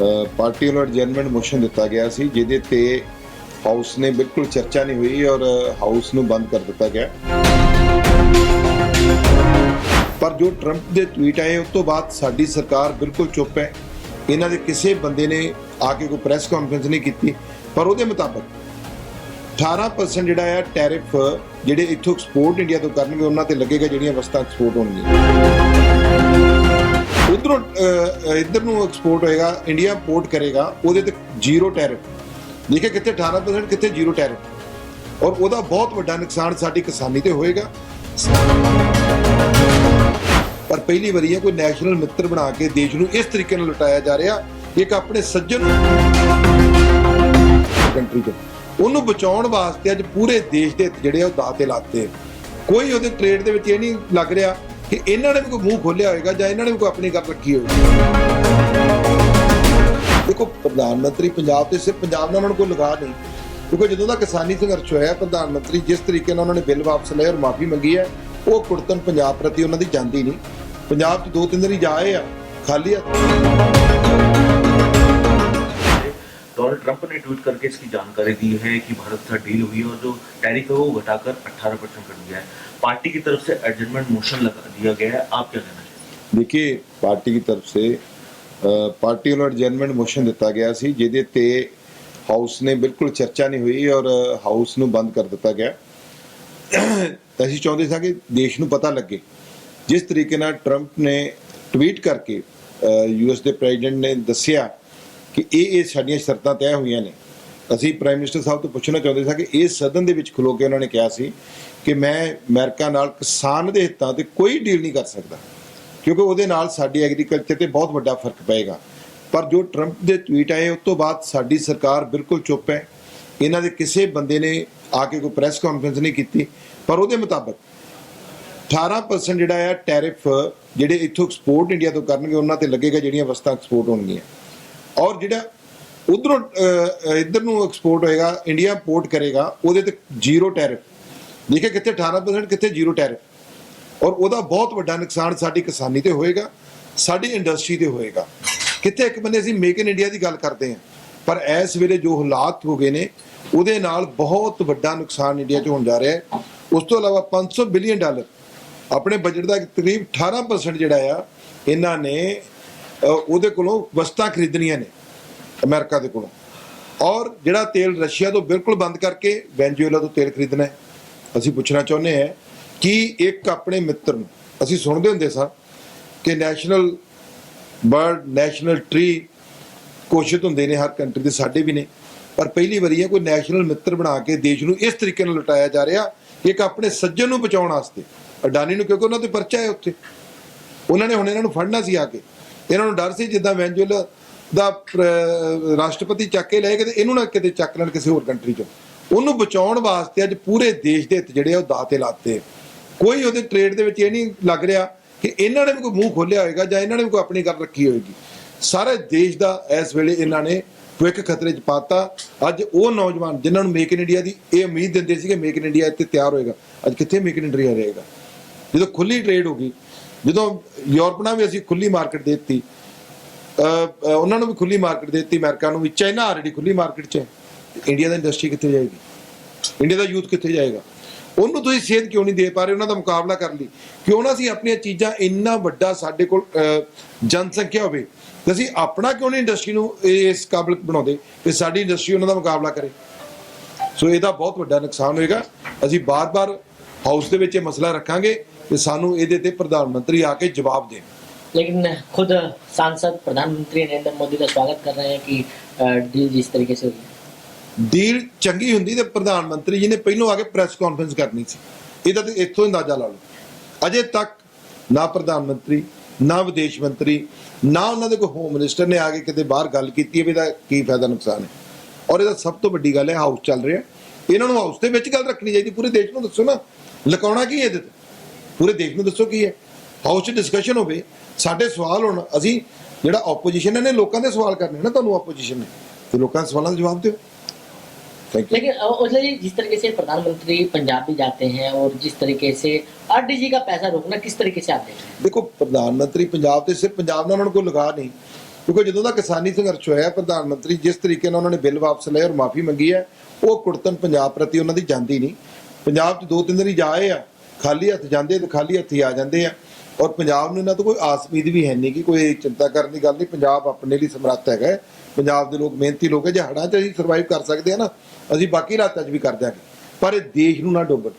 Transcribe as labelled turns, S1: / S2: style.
S1: Party ਵੱਲੋਂ ਐਡਜਰਨਮੈਂਟ motion ਦਿੱਤਾ ਗਿਆ ਸੀ, ਜਿਹਦੇ ਤੇ ਹਾਊਸ ਨੇ ਬਿਲਕੁਲ ਚਰਚਾ ਨਹੀਂ ਹੋਈ ਔਰ ਹਾਊਸ ਨੂੰ ਬੰਦ ਕਰ ਦਿੱਤਾ ਗਿਆ। ਪਰ ਜੋ ਟਰੰਪ ਦੇ ਟਵੀਟ ਆਏ, ਉਸ ਤੋਂ ਬਾਅਦ ਸਾਡੀ ਸਰਕਾਰ ਬਿਲਕੁਲ ਚੁੱਪ ਹੈ। ਇਹਨਾਂ ਦੇ ਕਿਸੇ ਬੰਦੇ ਨੇ ਆ ਕੇ ਕੋਈ ਪ੍ਰੈਸ ਕਾਨਫਰੰਸ ਨਹੀਂ ਕੀਤੀ, ਪਰ ਉਹਦੇ ਮੁਤਾਬਕ 18% ਜਿਹੜਾ ਆ ਟੈਰਿਫ ਜਿਹੜੇ ਇੱਥੋਂ ਐਕਸਪੋਰਟ ਇੰਡੀਆ ਤੋਂ ਕਰਨਗੇ, ਉਹਨਾਂ ਤੇ ਲੱਗੇਗਾ ਜਿਹੜੀਆਂ ਵਸਤਾਂ ਐਕਸਪੋਰਟ ਹੋਣਗੀਆਂ। ਉਧਰੋਂ ਇੱਧਰ ਨੂੰ ਐਕਸਪੋਰਟ ਹੋਏਗਾ ਇੰਡੀਆ ਇੰਪੋਰਟ ਕਰੇਗਾ, ਉਹਦੇ ਤੇ ਜ਼ੀਰੋ ਟੈਰਿਫ ਦੇਖੇ ਕਿੱਥੇ 18% ਕਿੱਥੇ ਜ਼ੀਰੋ ਟੈਰਿਫ ਔਰ ਉਹਦਾ ਬਹੁਤ ਵੱਡਾ ਨੁਕਸਾਨ ਸਾਡੀ ਕਿਸਾਨੀ ਤੇ ਹੋਏਗਾ। ਪਰ ਪਹਿਲੀ ਵਾਰੀ ਹੈ ਕੋਈ ਨੈਸ਼ਨਲ ਮਿੱਤਰ ਬਣਾ ਕੇ ਦੇਸ਼ ਨੂੰ ਇਸ ਤਰੀਕੇ ਨਾਲ ਲੁਟਾਇਆ ਜਾ ਰਿਹਾ ਇੱਕ ਆਪਣੇ ਸੱਜਣ ਕੰਟਰੀ ਤੋਂ ਉਹਨੂੰ ਬਚਾਉਣ ਵਾਸਤੇ ਅੱਜ ਪੂਰੇ ਦੇਸ਼ ਦੇ ਜਿਹੜੇ ਆ ਉਹ ਦਾਅ ਤੇ ਲਾਤੇ। ਕੋਈ ਉਹਦੇ ਟ੍ਰੇਡ ਦੇ ਵਿੱਚ ਇਹ ਨਹੀਂ ਲੱਗ ਰਿਹਾ ਕਿ ਇਹਨਾਂ ਨੇ ਵੀ ਕੋਈ ਮੂੰਹ ਖੋਲਿਆ ਹੋਏਗਾ ਜਾਂ ਇਹਨਾਂ ਨੇ ਵੀ ਕੋਈ ਆਪਣੀ ਗੱਲ ਰੱਖੀ ਹੋਏਗੀ? ਦੇਖੋ, ਪ੍ਰਧਾਨ ਮੰਤਰੀ ਪੰਜਾਬ ਤੇ ਸਿਰਫ ਪੰਜਾਬ ਨਾਲ ਉਹਨਾਂ ਨੂੰ ਕੋਈ ਲਗਾ ਨਹੀਂ। ਕਿਉਂਕਿ ਜਦੋਂ ਦਾ ਕਿਸਾਨੀ ਸੰਘਰਸ਼ ਹੋਇਆ, ਪ੍ਰਧਾਨ ਮੰਤਰੀ ਜਿਸ ਤਰੀਕੇ ਨਾਲ ਉਹਨਾਂ ਨੇ ਬਿੱਲ ਵਾਪਸ ਲਏ ਔਰ ਮਾਫੀ ਮੰਗੀ ਹੈ, ਉਹ ਕੁੜਤਨ ਪੰਜਾਬ ਪ੍ਰਤੀ ਉਹਨਾਂ ਦੀ ਜਾਂਦੀ ਨਹੀਂ। ਪੰਜਾਬ 'ਚ ਦੋ ਤਿੰਨ ਦਿਨ ਜਾਏ ਆ, ਖਾਲੀ ਹੱਥ।
S2: डोनाल्ड ट्रंप ने ट्वीट करके इसकी जानकारी दी है कि भारत के साथ डील हुई है और जो टैरिफ है वो घटाकर 18 परसेंट कर दिया है पार्टी की तरफ से एडजमेंट मोशन लगा दिया गया है आप क्या कहना चाहेंगे
S1: देखिए पार्टी की तरफ से अ, पार्टी ਵੱਲੋਂ ਐਡਜਰਨਮੈਂਟ ਮੋਸ਼ਨ ਦਿੱਤਾ ਗਿਆ ਸੀ ਜਿਹਦੇ ਤੇ ਹਾਊਸ ਨੇ ਬਿਲਕੁਲ ਚਰਚਾ ਨਹੀਂ ਹੋਈ ਔਰ ਹਾਊਸ ਨੂੰ ਬੰਦ ਕਰ ਦਿੱਤਾ ਗਿਆ ਅਸੀਂ ਚਾਹੁੰਦੇ ਸਾਂ ਕਿ ਦੇਸ਼ ਨੂੰ ਪਤਾ ਲੱਗੇ ਜਿਸ ਤਰੀਕੇ ਨਾਲ ਟਰੰਪ ਨੇ ਟਵੀਟ ਕਰਕੇ ਯੂਐਸ ਦੇ ਪ੍ਰੈਜ਼ੀਡੈਂਟ ਨੇ ਦੱਸਿਆ ਕਿ ਇਹ ਇਹ ਸਾਡੀਆਂ ਸ਼ਰਤਾਂ ਤੈਅ ਹੋਈਆਂ ਨੇ। ਅਸੀਂ ਪ੍ਰਾਈਮ ਮਿਨਿਸਟਰ ਸਾਹਿਬ ਤੋਂ ਪੁੱਛਣਾ ਚਾਹੁੰਦੇ ਸਾਂ ਕਿ ਇਸ ਸਦਨ ਦੇ ਵਿੱਚ ਖਲੋ ਕੇ ਉਹਨਾਂ ਨੇ ਕਿਹਾ ਸੀ ਕਿ ਮੈਂ ਅਮਰੀਕਾ ਨਾਲ ਕਿਸਾਨ ਦੇ ਹਿੱਤਾਂ ਤੇ ਕੋਈ ਡੀਲ ਨਹੀਂ ਕਰ ਸਕਦਾ, ਕਿਉਂਕਿ ਉਹਦੇ ਨਾਲ ਸਾਡੀ ਐਗਰੀਕਲਚਰ ਤੇ ਬਹੁਤ ਵੱਡਾ ਫ਼ਰਕ ਪਏਗਾ। ਪਰ ਜੋ ਟਰੰਪ ਦੇ ਟਵੀਟ ਆਏ, ਉਸ ਤੋਂ ਬਾਅਦ ਸਾਡੀ ਸਰਕਾਰ ਬਿਲਕੁਲ ਚੁੱਪ ਹੈ। ਇਹਨਾਂ ਦੇ ਕਿਸੇ ਬੰਦੇ ਨੇ ਆ ਕੇ ਕੋਈ ਪ੍ਰੈਸ ਕਾਨਫਰੰਸ ਨਹੀਂ ਕੀਤੀ, ਪਰ ਉਹਦੇ ਮੁਤਾਬਕ 18% ਜਿਹੜਾ ਆ ਟੈਰਿਫ ਜਿਹੜੇ ਇੱਥੋਂ ਐਕਸਪੋਰਟ ਇੰਡੀਆ ਤੋਂ ਕਰਨਗੇ, ਉਹਨਾਂ ਤੇ ਲੱਗੇਗਾ ਜਿਹੜੀਆਂ ਵਸਤਾਂ ਐਕਸਪੋਰਟ ਹੋਣਗੀਆਂ। ਔਰ ਜਿਹੜਾ ਉਧਰੋਂ ਇੱਧਰ ਨੂੰ ਐਕਸਪੋਰਟ ਹੋਏਗਾ ਇੰਡੀਆ ਇੰਪੋਰਟ ਕਰੇਗਾ, ਉਹਦੇ ਤੇ ਜ਼ੀਰੋ ਟੈਰਿਫ ਦੇਖੇ ਕਿੱਥੇ 18% ਕਿੱਥੇ ਜ਼ੀਰੋ ਟੈਰਿਫ ਔਰ ਉਹਦਾ ਬਹੁਤ ਵੱਡਾ ਨੁਕਸਾਨ ਸਾਡੀ ਕਿਸਾਨੀ ਤੇ ਹੋਏਗਾ, ਸਾਡੀ ਇੰਡਸਟਰੀ ਤੇ ਹੋਏਗਾ। ਕਿੱਥੇ ਇੱਕ ਬੰਨੇ ਅਸੀਂ ਮੇਕ ਇਨ ਇੰਡੀਆ ਦੀ ਗੱਲ ਕਰਦੇ ਹਾਂ, ਪਰ ਇਸ ਵੇਲੇ ਜੋ ਹਾਲਾਤ ਹੋ ਗਏ ਨੇ, ਉਹਦੇ ਨਾਲ ਬਹੁਤ ਵੱਡਾ ਨੁਕਸਾਨ ਇੰਡੀਆ 'ਚ ਹੋਣ ਜਾ ਰਿਹਾ ਹੈ। ਉਸ ਤੋਂ ਇਲਾਵਾ 500 ਬਿਲੀਅਨ ਡਾਲਰ, ਆਪਣੇ ਬਜਟ ਦਾ ਤਕਰੀਬ 18% ਜਿਹੜਾ ਆ, ਇਹਨਾਂ ਨੇ ਉਹਦੇ ਕੋਲੋਂ ਵਸਤਾਂ ਖਰੀਦਣੀਆਂ ਨੇ ਅਮਰੀਕਾ ਦੇ ਕੋਲੋਂ। ਔਰ ਜਿਹੜਾ ਤੇਲ ਰਸ਼ੀਆ ਤੋਂ ਬਿਲਕੁਲ ਬੰਦ ਕਰਕੇ ਵੈਨਜ਼ੂਏਲਾ ਤੋਂ ਤੇਲ ਖਰੀਦਣਾ ਹੈ। ਅਸੀਂ ਪੁੱਛਣਾ ਚਾਹੁੰਦੇ ਹਾਂ ਕਿ ਇੱਕ ਆਪਣੇ ਮਿੱਤਰ ਨੂੰ, ਅਸੀਂ ਸੁਣਦੇ ਹੁੰਦੇ ਸਾਂ ਕਿ ਨੈਸ਼ਨਲ ਬਰਡ, ਨੈਸ਼ਨਲ ਟ੍ਰੀ ਘੋਸ਼ਿਤ ਹੁੰਦੇ ਨੇ, ਹਰ ਕੰਟਰੀ ਦੇ ਸਾਡੇ ਵੀ ਨੇ। ਪਰ ਪਹਿਲੀ ਵਾਰੀ ਹੈ ਕੋਈ ਨੈਸ਼ਨਲ ਮਿੱਤਰ ਬਣਾ ਕੇ ਦੇਸ਼ ਨੂੰ ਇਸ ਤਰੀਕੇ ਨਾਲ ਲੁਟਾਇਆ ਜਾ ਰਿਹਾ ਇੱਕ ਆਪਣੇ ਸੱਜਣ ਨੂੰ ਬਚਾਉਣ ਵਾਸਤੇ। ਅਡਾਨੀ ਨੂੰ ਕਿਉਂਕਿ ਉਹਨਾਂ ਤੇ ਪਰਚਾ ਹੈ ਉੱਥੇ। ਉਹਨਾਂ ਨੇ ਹੁਣ ਇਹਨਾਂ ਨੂੰ ਫੜਨਾ ਸੀ ਆ ਕੇ। ਇਹਨਾਂ ਨੂੰ ਡਰ ਸੀ ਜਿੱਦਾਂ ਵੈਨਜ਼ੂਏਲਾ ਦਾ ਰਾਸ਼ਟਰਪਤੀ ਚੱਕ ਕੇ ਲਏ ਕਿਤੇ ਇਹਨੂੰ ਨਾ ਕਿਤੇ ਚੱਕ ਲੈਣ ਕਿਸੇ ਹੋਰ ਕੰਟਰੀ ਚੋਂ। ਉਹਨੂੰ ਬਚਾਉਣ ਵਾਸਤੇ ਅੱਜ ਪੂਰੇ ਦੇਸ਼ ਦੇ ਹਿੱਤ ਜਿਹੜੇ ਆ ਉਹ ਦਾਅ ਤੇ ਲਾਤੇ ਕੋਈ ਉਹਦੇ ਟ੍ਰੇਡ ਦੇ ਵਿੱਚ ਇਹ ਨਹੀਂ ਲੱਗ ਰਿਹਾ ਕਿ ਇਹਨਾਂ ਨੇ ਵੀ ਕੋਈ ਮੂੰਹ ਖੋਲਿਆ ਹੋਏਗਾ ਜਾਂ ਇਹਨਾਂ ਨੇ ਵੀ ਕੋਈ ਆਪਣੀ ਗੱਲ ਰੱਖੀ ਹੋਏਗੀ। ਸਾਰੇ ਦੇਸ਼ ਦਾ ਇਸ ਵੇਲੇ ਇਹਨਾਂ ਨੇ ਭਵਿੱਖ ਖਤਰੇ 'ਚ ਪਾਤਾ। ਅੱਜ ਉਹ ਨੌਜਵਾਨ ਜਿਨ੍ਹਾਂ ਨੂੰ ਮੇਕ ਇਨ ਇੰਡੀਆ ਦੀ ਇਹ ਉਮੀਦ ਦਿੰਦੇ ਸੀ ਕਿ ਮੇਕ ਇਨ ਇੰਡੀਆ ਇੱਥੇ ਤਿਆਰ ਹੋਏਗਾ। ਅੱਜ ਕਿੱਥੇ ਮੇਕ ਇਨ ਇੰਡੀਆ ਰਹੇਗਾ? ਜਦੋਂ ਖੁੱਲੀ ਟ੍ਰੇਡ ਹੋ ਗਈ ਜਦੋਂ ਯੂਰਪ ਨਾਲ ਵੀ ਅਸੀਂ ਖੁੱਲੀ ਮਾਰਕੀਟ ਦੇ ਦਿੱਤੀ ਉਹਨਾਂ ਨੂੰ ਵੀ ਖੁੱਲੀ ਮਾਰਕੀਟ ਦੇ ਦਿੱਤੀ, ਅਮਰੀਕਾ ਨੂੰ ਵੀ, ਚਾਈਨਾ ਆਲਰੇਡੀ ਖੁੱਲੀ ਮਾਰਕੀਟ 'ਚ ਹੈ, ਇੰਡੀਆ ਦਾ ਇੰਡਸਟਰੀ ਕਿੱਥੇ ਜਾਏਗੀ? ਇੰਡੀਆ ਦਾ ਯੂਥ ਕਿੱਥੇ ਜਾਏਗਾ? ਉਹਨੂੰ ਤੁਸੀਂ ਸੇਧ ਕਿਉਂ ਨਹੀਂ ਦੇ ਪਾ ਰਹੇ? ਉਹਨਾਂ ਦਾ ਮੁਕਾਬਲਾ ਕਰਨ ਲਈ। ਕਿਉਂ ਨਾ ਅਸੀਂ ਆਪਣੀਆਂ ਚੀਜ਼ਾਂ ਇੰਨਾ ਵੱਡਾ ਸਾਡੇ ਕੋਲ ਜਨਸੰਖਿਆ ਹੋਵੇ, ਤੇ ਅਸੀਂ ਆਪਣਾ ਕਿਉਂ ਨਹੀਂ ਇੰਡਸਟਰੀ ਨੂੰ ਇਸ ਕਾਬਲ ਬਣਾਉਂਦੇ ਕਿ ਸਾਡੀ ਇੰਡਸਟਰੀ ਉਹਨਾਂ ਦਾ ਮੁਕਾਬਲਾ ਕਰੇ? ਸੋ ਇਹਦਾ ਬਹੁਤ ਵੱਡਾ ਨੁਕਸਾਨ ਹੋਏਗਾ। ਅਸੀਂ ਬਾਰ-ਬਾਰ ਹਾਊਸ ਦੇ ਵਿੱਚ ਇਹ ਮਸਲਾ ਰੱਖਾਂਗੇ। ਕਿ ਸਾਨੂੰ ਇਹਦੇ ਤੇ ਪ੍ਰਧਾਨ ਮੰਤਰੀ ਆ ਕੇ ਜਵਾਬ ਦੇਣ
S3: लेकिन खुद सांसद प्रधानमंत्री नरेंद्र मोदी का स्वागत कर रहे हैं कि अ, डील जिस तरीके से हुई है
S1: ਡੀਲ ਚੰਗੀ ਹੁੰਦੀ ਤੇ ਪ੍ਰਧਾਨ ਮੰਤਰੀ ਜੀ ਨੇ ਪਹਿਲੋਂ ਆ ਕੇ ਪ੍ਰੈਸ ਕਾਨਫਰੰਸ ਕਰਨੀ ਸੀ ਇਹਦਾ ਤੇ ਇੱਥੋਂ ਅੰਦਾਜ਼ਾ ਲਾ ਲਓ ਅਜੇ ਤੱਕ ਨਾ ਪ੍ਰਧਾਨ ਮੰਤਰੀ ਨਾ ਵਿਦੇਸ਼ ਮੰਤਰੀ ਨਾ ਉਹਨਾਂ ਦੇ ਕੋਈ ਹੋਮ ਮਿਨਿਸਟਰ ਨੇ ਆ ਕੇ ਕਿਤੇ ਬਾਹਰ ਗੱਲ ਕੀਤੀ ਹੈ ਵੀ ਇਹਦਾ ਕੀ ਫਾਇਦਾ ਨੁਕਸਾਨ ਹੈ ਔਰ ਇਹਦਾ ਸਭ ਤੋਂ ਵੱਡੀ ਗੱਲ ਹੈ ਹਾਊਸ ਚੱਲ ਰਿਹਾ ਇਹਨਾਂ ਨੂੰ ਹਾਊਸ ਦੇ ਵਿੱਚ ਗੱਲ ਰੱਖਣੀ ਚਾਹੀਦੀ ਪੂਰੇ ਦੇਸ਼ ਨੂੰ ਦੱਸੋ ਨਾ ਲਕਾਉਣਾ ਕੀ ਹੈ ਇਹਦੇ ਤੇ ਪੂਰੇ ਦੇਸ਼ ਨੂੰ ਦੱਸੋ ਕੀ ਹੈ ਹਾਊਸ 'ਚ ਡਿਸਕਸ਼ਨ ਹੋਵੇ ਸਾਡੇ ਸਵਾਲ ਹੋਣ ਅਸੀਂ ਜਿਹੜਾ ਆਪੋਜੀਸ਼ਨ ਨੇ ਲੋਕਾਂ ਦੇ ਸਵਾਲ ਕਰਨੇ ਨਾ ਤੁਹਾਨੂੰ ਆਪੋਜੀਸ਼ਨ ਨੇ ਤੇ ਲੋਕਾਂ ਦੇ ਸਵਾਲਾਂ ਦੇ ਜਵਾਬ ਦਿਓ ਥੈਂਕ ਯੂ
S3: लेकिन अ, उसने जी जिस तरीके से प्रधानमंत्री पंजाब भी जाते हैं और जिस तरीके से आरडीजी का पैसा रोकना किस तरीके से आते हैं
S1: ਦੇਖੋ ਪ੍ਰਧਾਨ ਮੰਤਰੀ ਪੰਜਾਬ ਤੇ ਸਿਰਫ ਪੰਜਾਬ ਨਾਲ ਉਹਨਾਂ ਨੂੰ ਕੋਈ ਲਗਾ ਨਹੀਂ ਕਿਉਂਕਿ ਜਦੋਂ ਦਾ ਕਿਸਾਨੀ ਸੰਘਰਸ਼ ਹੋਇਆ ਪ੍ਰਧਾਨ ਮੰਤਰੀ ਜਿਸ ਤਰੀਕੇ ਨਾਲ ਉਹਨਾਂ ਨੇ ਬਿੱਲ ਵਾਪਸ ਲਏ ਔਰ ਮਾਫੀ ਮੰਗੀ ਹੈ ਉਹ ਕੁੜਤਨ ਪੰਜਾਬ ਪ੍ਰਤੀ ਉਹਨਾਂ ਦੀ ਜਾਂਦੀ ਨਹੀਂ ਪੰਜਾਬ 'ਚ ਦੋ ਤਿੰਨ ਵਾਰੀ ਜਾਏ ਆ ਖਾਲੀ ਹੱਥ ਜਾਂਦੇ ਤੇ ਖਾਲੀ ਹੱਥ ਹੀ ਆ ਜਾਂਦੇ ਆ। ਔਰ ਪੰਜਾਬ ਨੂੰ ਇਹਨਾਂ ਤੋਂ ਕੋਈ ਆਸ ਉਮੀਦ ਵੀ ਹੈ ਨਹੀਂ ਕਿ ਕੋਈ ਚਿੰਤਾ ਕਰਨ ਦੀ ਗੱਲ ਨਹੀਂ। ਪੰਜਾਬ ਆਪਣੇ ਲਈ ਸਮਰੱਥ ਹੈਗਾ ਪੰਜਾਬ ਦੇ ਲੋਕ ਮਿਹਨਤੀ ਲੋਕ ਹੈ। ਜੇ ਹੜਾਂ 'ਚ ਅਸੀਂ ਸਰਵਾਈਵ ਕਰ ਸਕਦੇ ਆ ਨਾ, ਅਸੀਂ ਬਾਕੀ ਰਾਤਾਂ 'ਚ ਵੀ ਕਰ ਦਿਆਂਗੇ। ਪਰ ਇਹ ਦੇਸ਼ ਨੂੰ ਨਾ ਡੁੱਬਣ।